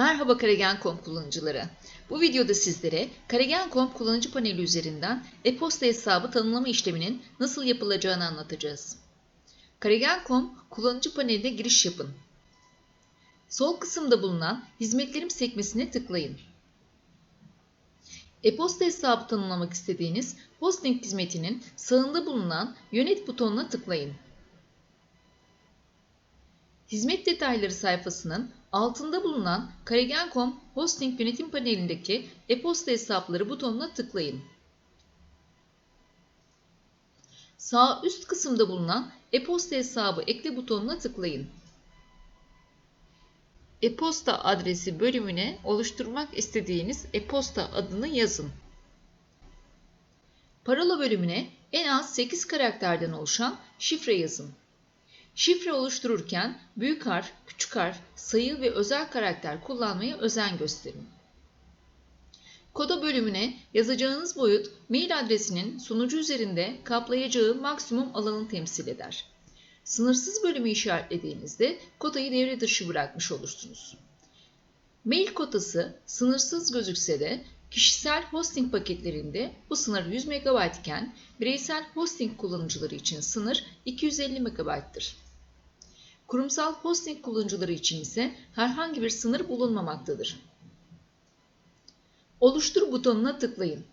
Merhaba Karagen.com kullanıcıları. Bu videoda sizlere Karagen.com kullanıcı paneli üzerinden e-posta hesabı tanımlama işleminin nasıl yapılacağını anlatacağız. Karagen.com kullanıcı paneline giriş yapın. Sol kısımda bulunan Hizmetlerim sekmesine tıklayın. E-posta hesabı tanımlamak istediğiniz hosting hizmetinin sağında bulunan Yönet butonuna tıklayın. Hizmet detayları sayfasının altında bulunan Karagen.com Hosting Yönetim panelindeki e-posta hesapları butonuna tıklayın. Sağ üst kısımda bulunan e-posta hesabı ekle butonuna tıklayın. E-posta adresi bölümüne oluşturmak istediğiniz e-posta adını yazın. Parola bölümüne en az 8 karakterden oluşan şifre yazın. Şifre oluştururken büyük harf, küçük harf, sayı ve özel karakter kullanmaya özen gösterin. Koda bölümüne yazacağınız boyut mail adresinin sunucu üzerinde kaplayacağı maksimum alanı temsil eder. Sınırsız bölümü işaretlediğinizde kotayı devre dışı bırakmış olursunuz. Mail kotası sınırsız gözükse de kişisel hosting paketlerinde bu sınır 100 MB iken bireysel hosting kullanıcıları için sınır 250 MB'tır. Kurumsal hosting kullanıcıları için ise herhangi bir sınır bulunmamaktadır. Oluştur butonuna tıklayın.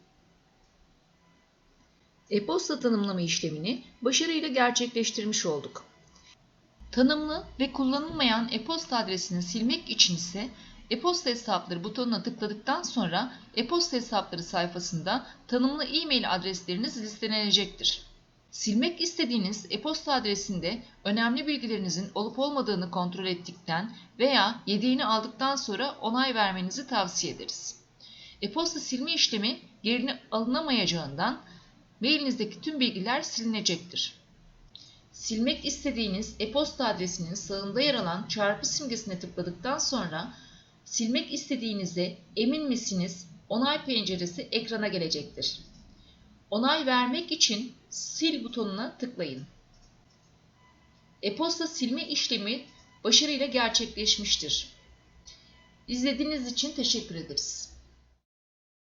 E-posta tanımlama işlemini başarıyla gerçekleştirmiş olduk. Tanımlı ve kullanılmayan e-posta adresini silmek için ise e-posta hesapları butonuna tıkladıktan sonra e-posta hesapları sayfasında tanımlı e-mail adresleriniz listelenecektir. Silmek istediğiniz e-posta adresinde önemli bilgilerinizin olup olmadığını kontrol ettikten veya yedeğini aldıktan sonra onay vermenizi tavsiye ederiz. E-posta silme işlemi geri alınamayacağından mailinizdeki tüm bilgiler silinecektir. Silmek istediğiniz e-posta adresinin sağında yer alan çarpı simgesine tıkladıktan sonra silmek istediğinize emin misiniz onay penceresi ekrana gelecektir. Onay vermek için sil butonuna tıklayın. E-posta silme işlemi başarıyla gerçekleşmiştir. İzlediğiniz için teşekkür ederiz.